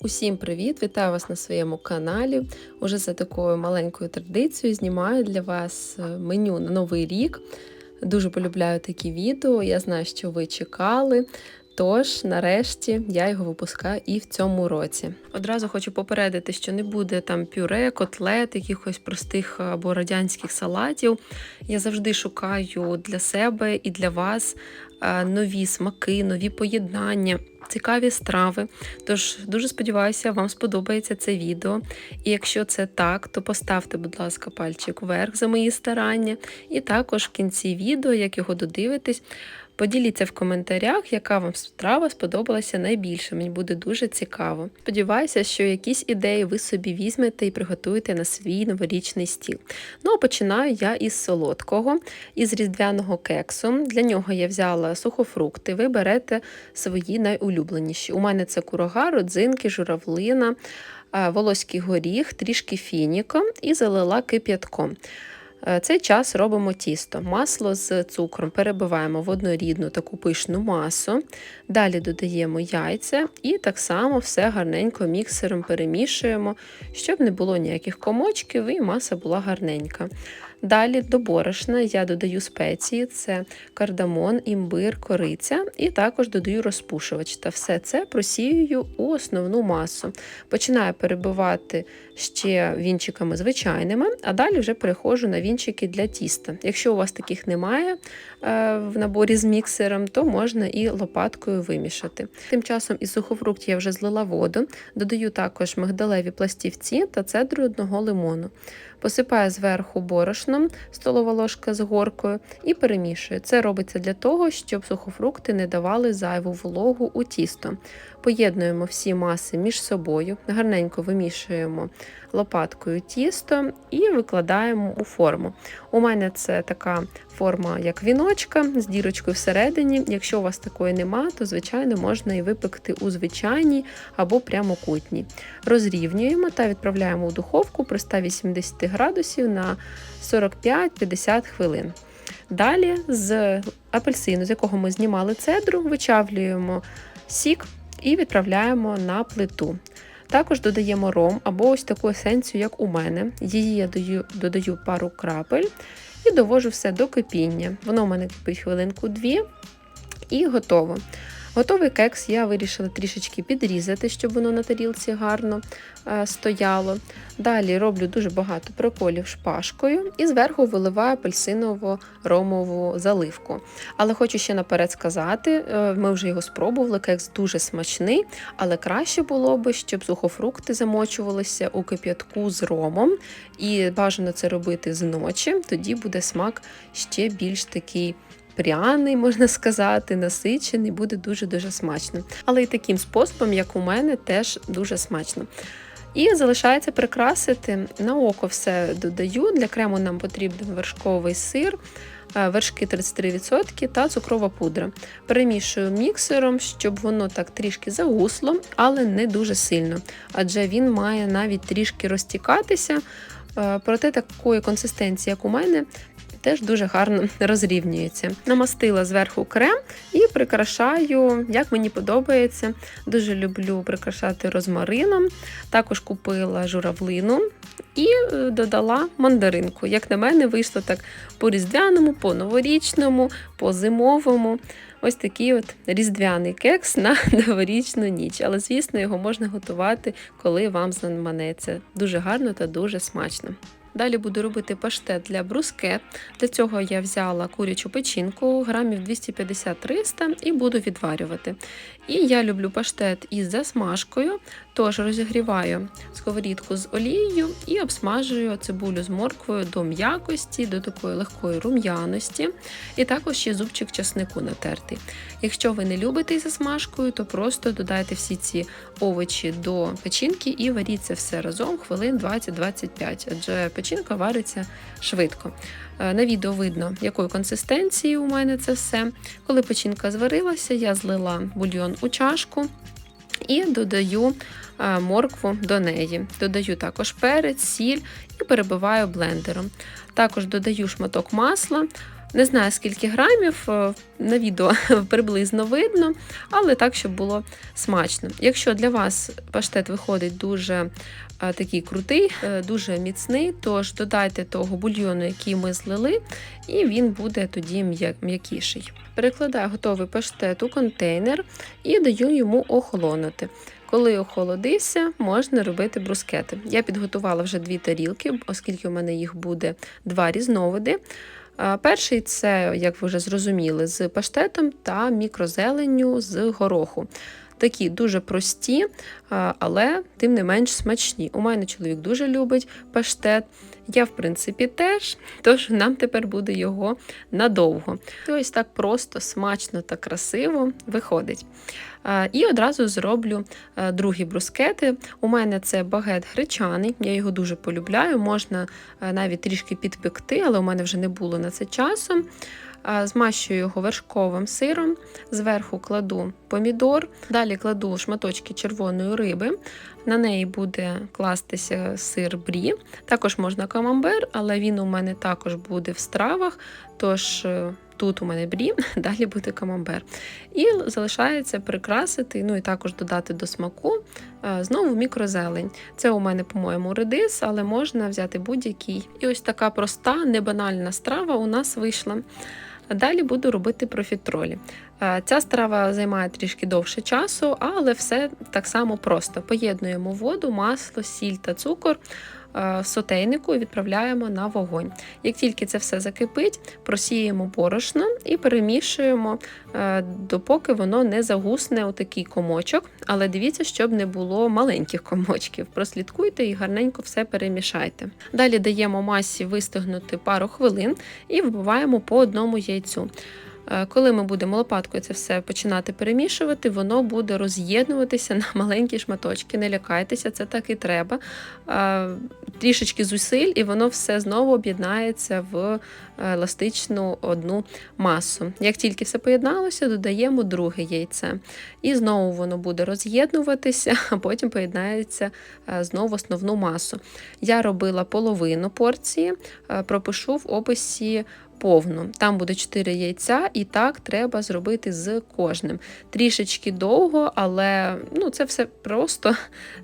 Усім привіт! Вітаю вас на своєму каналі. Уже за такою маленькою традицією знімаю для вас е, меню на новий рік. Дуже полюбляю такі відео. Я знаю, що ви чекали. Тож, нарешті, я його випускаю і в цьому році. Одразу хочу попередити, що не буде там пюре, котлет, якихось простих або радянських салатів. Я завжди шукаю для себе і для вас е, нові смаки, нові поєднання, цікаві страви. Тож дуже сподіваюся, вам сподобається це відео. І якщо це так, то поставте, будь ласка, пальчик вверх за мої старання. І також в кінці відео, як його додивитесь, Поділіться в коментарях, яка вам страва сподобалася найбільше. Мені буде дуже цікаво. Сподіваюся, що якісь ідеї ви собі візьмете і приготуєте на свій новорічний стіл. Ну а починаю я із солодкого, із різдвяного кексу. Для нього я взяла сухофрукти. Ви берете свої найулюбленіші. У мене це курага, родзинки, журавлина, волоський горіх, трішки фініка і залила кип'ятком. Е, цей час робимо тісто. Масло з цукром перебиваємо в однорідну таку пишну масу. Далі додаємо яйця і так само все гарненько міксером перемішуємо, щоб не було ніяких комочків і маса була гарненька. Далі до борошна я додаю спеції: це кардамон, імбир, кориця, і також додаю розпушувач. Та все це просіюю у основну масу. Починаю перебивати ще вінчиками звичайними, а далі вже переходжу на вінчики для тіста. Якщо у вас таких немає е, в наборі з міксером, то можна і лопаткою вимішати. Тим часом із сухофруктів я вже злила воду, додаю також мигдалеві пластівці та цедру одного лимону. Посипаю зверху борошном столова ложка з горкою і перемішую. Це робиться для того, щоб сухофрукти не давали зайву вологу у тісто. Поєднуємо всі маси між собою, гарненько вимішуємо лопаткою тісто і викладаємо у форму. У мене це така форма, як віночка з дірочкою всередині. Якщо у вас такої нема, то, звичайно, можна і випекти у звичайній або прямокутній. Розрівнюємо та відправляємо у духовку при 180 градусів на 45-50 хвилин. Далі з апельсину, з якого ми знімали цедру, вичавлюємо сік і відправляємо на плиту. Також додаємо ром або ось таку есенцію, як у мене. Її я додаю, додаю пару крапель і довожу все до кипіння. Воно у мене кипить хвилинку-дві і готово. Готовий кекс я вирішила трішечки підрізати, щоб воно на тарілці гарно е, стояло. Далі роблю дуже багато проколів шпажкою і зверху виливаю апельсиново ромову заливку. Але хочу ще наперед сказати: е, ми вже його спробували, кекс дуже смачний, але краще було б, щоб сухофрукти замочувалися у кип'ятку з ромом. І бажано це робити зночі, тоді буде смак ще більш такий пряний, можна сказати, насичений, буде дуже-дуже смачно. Але і таким способом, як у мене, теж дуже смачно. І залишається прикрасити на око все додаю. Для крему нам потрібен вершковий сир, е, вершки 33% та цукрова пудра. Перемішую міксером, щоб воно так трішки загусло, але не дуже сильно, адже він має навіть трішки розтікатися. Е, проте такої консистенції, як у мене, теж дуже гарно розрівнюється. Намастила зверху крем і прикрашаю, як мені подобається. Дуже люблю прикрашати розмарином. Також купила журавлину і е, додала мандаринку. Як на мене, вийшло так по різдвяному, по новорічному, по зимовому. Ось такий от різдвяний кекс на новорічну ніч. Але, звісно, його можна готувати, коли вам заманеться. Дуже гарно та дуже смачно. Далі буду робити паштет для брускет. Для цього я взяла курячу печінку, грамів 250-300 і буду відварювати. І я люблю паштет із засмажкою, тож розігріваю сковорідку з олією і обсмажую цибулю з морквою до м'якості, до такої легкої рум'яності, і також ще зубчик часнику натертий. Якщо ви не любите із засмажкою, то просто додайте всі ці овочі до печінки і варіть це все разом хвилин 20-25, адже печінка вариться швидко. Е, на відео видно, якої консистенції у мене це все. Коли печінка зварилася, я злила бульйон у чашку і додаю е, моркву до неї. Додаю також перець, сіль і перебиваю блендером. Також додаю шматок масла. Не знаю, скільки грамів, е, на відео приблизно видно, але так, щоб було смачно. Якщо для вас паштет виходить дуже е, такий крутий, е, дуже міцний, тож додайте того бульйону, який ми злили, і він буде тоді м'якіший. Перекладаю готовий паштет у контейнер і даю йому охолонути. Коли охолодився, можна робити брускети. Я підготувала вже дві тарілки, оскільки у мене їх буде два різновиди. Перший це, як ви вже зрозуміли, з паштетом та мікрозеленню з гороху. Такі дуже прості, але тим не менш смачні. У мене чоловік дуже любить паштет. Я, в принципі, теж, тож нам тепер буде його надовго. І ось так просто, смачно та красиво виходить. І одразу зроблю е, другі брускети. У мене це багет гречаний, я його дуже полюбляю. Можна е, навіть трішки підпекти, але у мене вже не було на це часу. Змащую його вершковим сиром, зверху кладу помідор, далі кладу шматочки червоної риби. На неї буде кластися сир брі. Також можна камамбер, але він у мене також буде в стравах. Тож е, тут у мене брі, далі буде камамбер. І залишається прикрасити, ну і також додати до смаку е, знову мікрозелень. Це у мене, по-моєму, редис, але можна взяти будь-який. І ось така проста, небанальна страва у нас вийшла. Далі буду робити профітролі. Е, Ця страва займає трішки довше часу, але все так само просто. Поєднуємо воду, масло, сіль та цукор сотейнику і відправляємо на вогонь. Як тільки це все закипить, просіємо борошно і перемішуємо, е, допоки воно не загусне у такий комочок. Але дивіться, щоб не було маленьких комочків. Прослідкуйте і гарненько все перемішайте. Далі даємо масі вистигнути пару хвилин і вбиваємо по одному яйцю. Е, Коли ми будемо лопаткою це все починати перемішувати, воно буде роз'єднуватися на маленькі шматочки. Не лякайтеся, це так і треба. Е, Трішечки зусиль, і воно все знову об'єднається в е, еластичну одну масу. Як тільки все поєдналося, додаємо друге яйце. І знову воно буде роз'єднуватися, а потім поєднається знову основну масу. Я робила половину порції, пропишу в описі повну. Там буде 4 яйця, і так треба зробити з кожним. Трішечки довго, але ну, це все просто.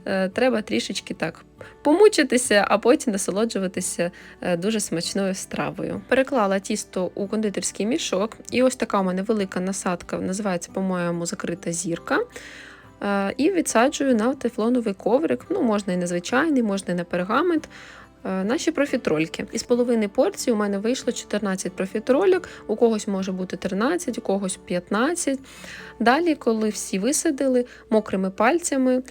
Е, Треба трішечки так помучитися, а потім насолоджуватися е, дуже смачною стравою. Переклала тісто у кондитерський мішок, і ось така у мене велика насадка, називається, по-моєму, закрита зірка. Е, І відсаджую на тефлоновий коврик. Ну, можна і на звичайний, можна і на пергамент. Е, Наші профітрольки. Із половини порції у мене вийшло 14 профітрольок, у когось може бути 13, у когось 15. Далі, коли всі висадили, мокрими пальцями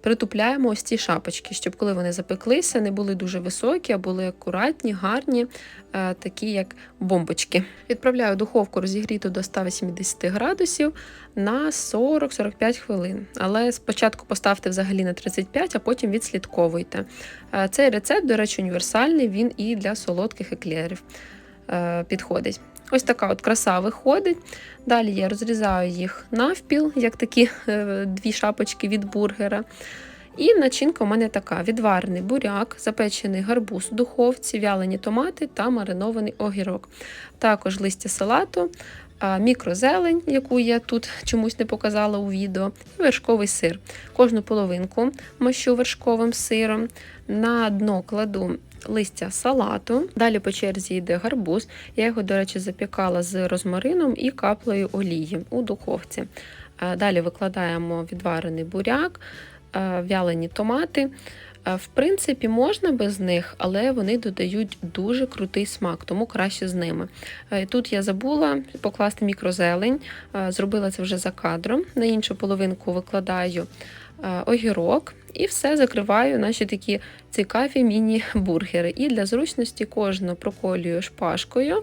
притупляємо ось ці шапочки, щоб коли вони запеклися, не були дуже високі, а були акуратні, гарні, е, такі як бомбочки. Відправляю духовку розігріту до 180 градусів на 40-45 хвилин. Але спочатку поставте взагалі на 35, а потім відслідковуйте. Е, Цей рецепт, до речі, універсальний, він і для солодких еклерів е, підходить. Ось така от краса виходить. Далі я розрізаю їх навпіл, як такі е, дві шапочки від бургера. І начинка у мене така: відварений буряк, запечений гарбуз у духовці, вялені томати та маринований огірок. Також листя салату, мікрозелень, яку я тут чомусь не показала у відео, і вершковий сир. Кожну половинку мащу вершковим сиром. На дно кладу листя салату. Далі по черзі йде гарбуз. Я його, до речі, запікала з розмарином і каплею олії у духовці. Далі викладаємо відварений буряк, е, вялені томати. Е, В принципі, можна без них, але вони додають дуже крутий смак, тому краще з ними. Е, Тут я забула покласти мікрозелень, е, зробила це вже за кадром. На іншу половинку викладаю е, огірок і все закриваю наші такі цікаві міні-бургери. І для зручності кожну проколюю шпажкою.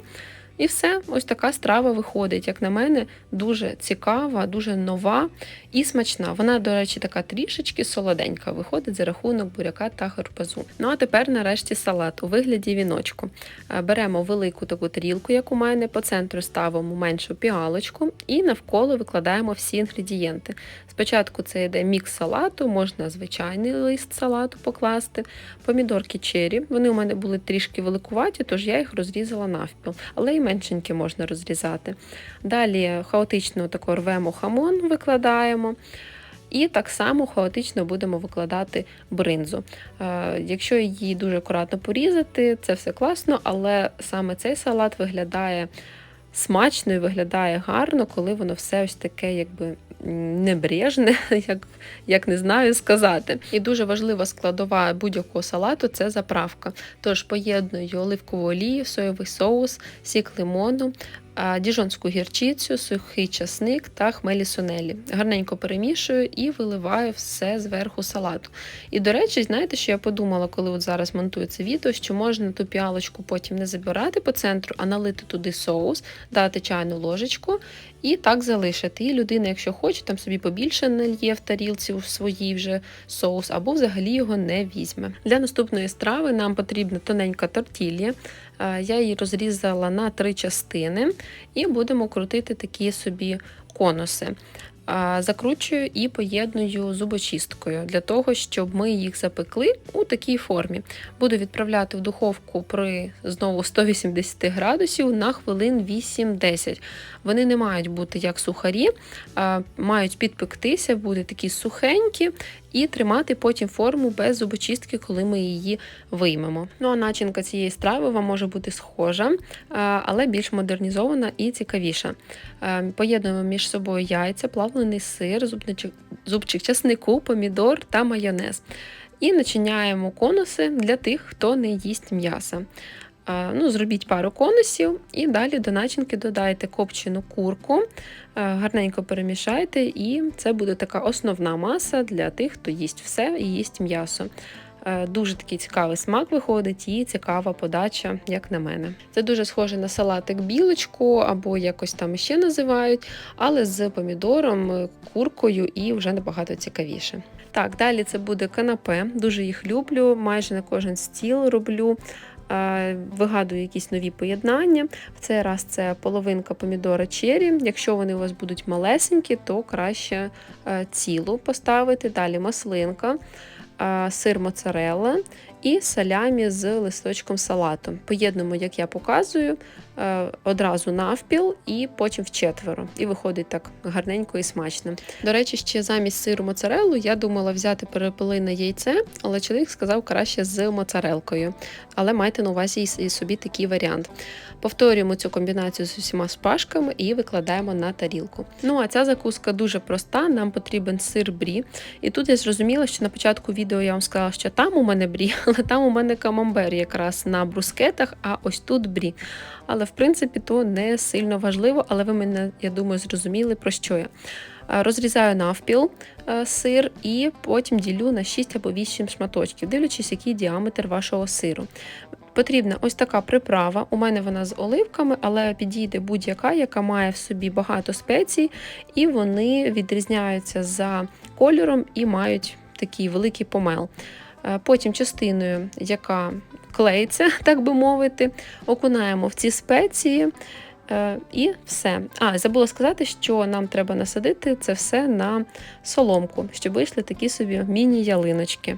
І все, ось така страва виходить, як на мене, дуже цікава, дуже нова і смачна. Вона, до речі, така трішечки солоденька виходить за рахунок буряка та гарбузу. Ну а тепер, нарешті, салат у вигляді віночку. Е, Беремо велику таку тарілку, як у мене, по центру ставимо меншу піалочку і навколо викладаємо всі інгредієнти. Спочатку це йде мікс салату, можна звичайний лист салату покласти, помідорки чері. Вони у мене були трішки великуваті, тож я їх розрізала навпіл. Але меншенькі можна розрізати. Далі хаотично тако рвемо хамон, викладаємо. І так само хаотично будемо викладати бринзу. Е, Якщо її дуже акуратно порізати, це все класно, але саме цей салат виглядає смачно і виглядає гарно, коли воно все ось таке, якби небрежне, як, як не знаю сказати. І дуже важлива складова будь-якого салату це заправка. Тож поєдную оливкову олію, соєвий соус, сік лимону, діжонську гірчицю, сухий часник та хмелі сунелі. Гарненько перемішую і виливаю все зверху салату. І до речі, знаєте, що я подумала, коли от зараз монтую це відео, що можна ту піалочку потім не забирати по центру, а налити туди соус, дати чайну ложечку і так залишити. І людина, якщо хоче, там собі побільше нальє в тарілці у своїй вже соус, або взагалі його не візьме. Для наступної страви нам потрібна тоненька тортілля. Е, Я її розрізала на три частини і будемо крутити такі собі конуси. Закручую і поєдную зубочисткою для того, щоб ми їх запекли у такій формі. Буду відправляти в духовку при знову 180 градусів на хвилин 8-10. Вони не мають бути як сухарі, мають підпектися, бути такі сухенькі і тримати потім форму без зубочистки, коли ми її виймемо. Ну а начинка цієї страви вам може бути схожа, але більш модернізована і цікавіша. Поєднуємо між собою яйця, плавлений сир, зубничок, зубчик часнику, помідор та майонез. І начиняємо конуси для тих, хто не їсть м'яса. Ну, Зробіть пару конусів і далі до начинки додайте копчену курку, гарненько перемішайте, і це буде така основна маса для тих, хто їсть все і їсть м'ясо. Дуже такий цікавий смак виходить і цікава подача, як на мене. Це дуже схоже на салатик білочку або якось там ще називають, але з помідором, куркою і вже набагато цікавіше. Так, далі це буде канапе. Дуже їх люблю, майже на кожен стіл роблю. Е, Вигадую якісь нові поєднання. В цей раз це половинка помідора чері. Якщо вони у вас будуть малесенькі, то краще е, цілу поставити. Далі маслинка, е, сир моцарелла і салямі з листочком салату. Поєднуємо, як я показую, е, одразу навпіл і потім вчетверо. І виходить так гарненько і смачно. До речі, ще замість сиру моцареллу я думала взяти перепелине яйце, але чоловік сказав краще з моцарелкою. Але майте на увазі і собі такий варіант. Повторюємо цю комбінацію з усіма шпажками і викладаємо на тарілку. Ну а ця закуска дуже проста. Нам потрібен сир брі. І тут я зрозуміла, що на початку відео я вам сказала, що там у мене брі, але там у мене камамбер якраз на брускетах, а ось тут брі. Але в принципі то не сильно важливо, але ви мене, я думаю, зрозуміли про що я. Е, Розрізаю навпіл е, сир і потім ділю на 6 або 8 шматочків, дивлячись, який діаметр вашого сиру. Потрібна ось така приправа. У мене вона з оливками, але підійде будь-яка, яка має в собі багато спецій, і вони відрізняються за кольором і мають такий великий помел. Е, Потім частиною, яка клеїться, так би мовити, окунаємо в ці спеції. Е, І все. А, забула сказати, що нам треба насадити це все на соломку, щоб вийшли такі собі міні-ялиночки.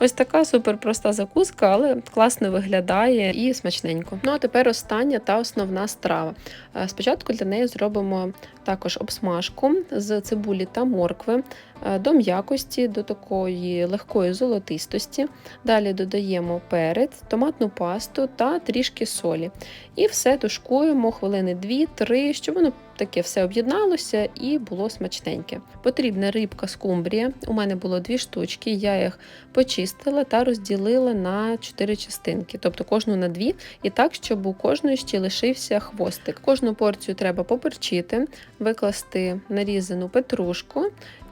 Ось така суперпроста закуска, але класно виглядає і смачненько. Ну а тепер остання та основна страва. Е, Спочатку для неї зробимо також обсмажку з цибулі та моркви до м'якості, до такої легкої золотистості. Далі додаємо перець, томатну пасту та трішки солі. І все тушкуємо хвилини 2-3, щоб воно таке все об'єдналося і було смачненьке. Потрібна рибка скумбрія. У мене було дві штучки, я їх почистила та розділила на 4 частинки, тобто кожну на дві, і так, щоб у кожної ще лишився хвостик. Кожну порцію треба поперчити, викласти нарізану петрушку.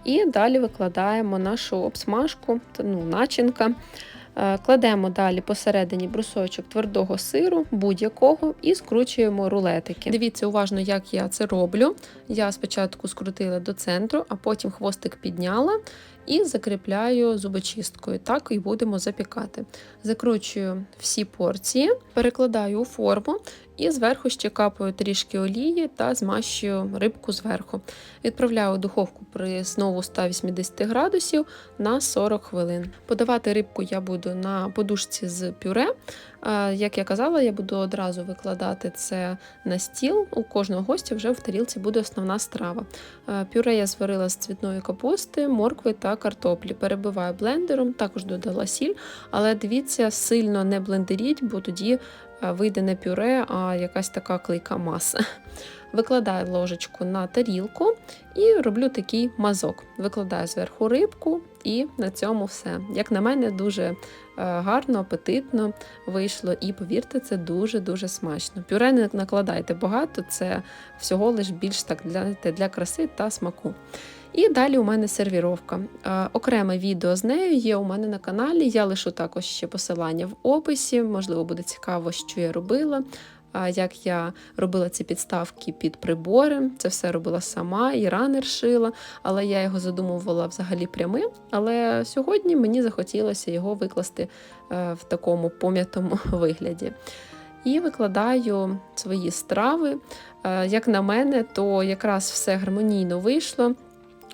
І далі викладаємо нашу обсмажку, ну, начинка. Е, Кладемо далі посередині брусочок твердого сиру, будь-якого, і скручуємо рулетики. Дивіться уважно, як я це роблю. Я спочатку скрутила до центру, а потім хвостик підняла і закріпляю зубочисткою. Так і будемо запікати. Закручую всі порції, перекладаю у форму і зверху ще капаю трішки олії та змащую рибку зверху. Відправляю у духовку при знову 180 градусів на 40 хвилин. Подавати рибку я буду на подушці з пюре. Як я казала, я буду одразу викладати це на стіл. У кожного гостя вже в тарілці буде основна страва. Пюре я зварила з цвітної капусти, моркви та картоплі. Перебиваю блендером, також додала сіль, але дивіться, сильно не блендеріть, бо тоді вийде не пюре, а якась така клейка маса. Викладаю ложечку на тарілку і роблю такий мазок. Викладаю зверху рибку, і на цьому все. Як на мене, дуже е, гарно, апетитно вийшло, і повірте, це дуже-дуже смачно. Пюре не накладайте багато, це всього лиш більш так для, для краси та смаку. І далі у мене сервіровка. Е, Окреме відео з нею є у мене на каналі. Я лишу також ще посилання в описі. Можливо, буде цікаво, що я робила. Як я робила ці підставки під прибори, це все робила сама, і ранер шила, але я його задумувала взагалі прямим. Але сьогодні мені захотілося його викласти е, в такому пом'ятому вигляді. І викладаю свої страви. Е, Як на мене, то якраз все гармонійно вийшло.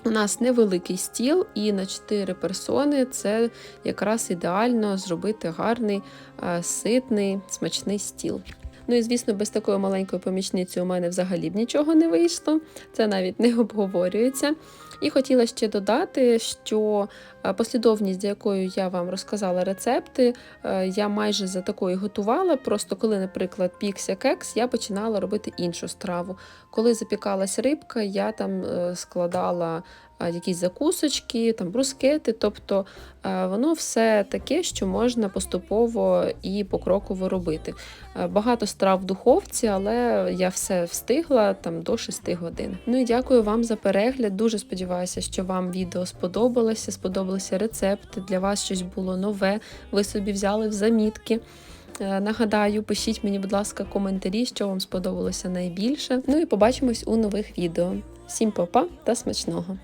У нас невеликий стіл, і на 4 персони це якраз ідеально зробити гарний, е, ситний, смачний стіл. Ну і звісно, без такої маленької помічниці у мене взагалі б нічого не вийшло, це навіть не обговорюється. І хотіла ще додати, що е, послідовність, за якою я вам розказала рецепти, е, я майже за такою готувала. Просто коли, наприклад, пікся кекс, я починала робити іншу страву. Коли запікалась рибка, я там е, складала якісь закусочки, там брускети. Тобто е, воно все таке, що можна поступово і покроково робити. Е, Багато страв в духовці, але я все встигла там до 6 годин. Ну і дякую вам за перегляд. Дуже сподіваюся, що вам відео сподобалося, сподобалися рецепти. Для вас щось було нове. Ви собі взяли в замітки. Е, Нагадаю, пишіть мені, будь ласка, коментарі, що вам сподобалося найбільше. Ну і побачимось у нових відео. Всім па-па та смачного!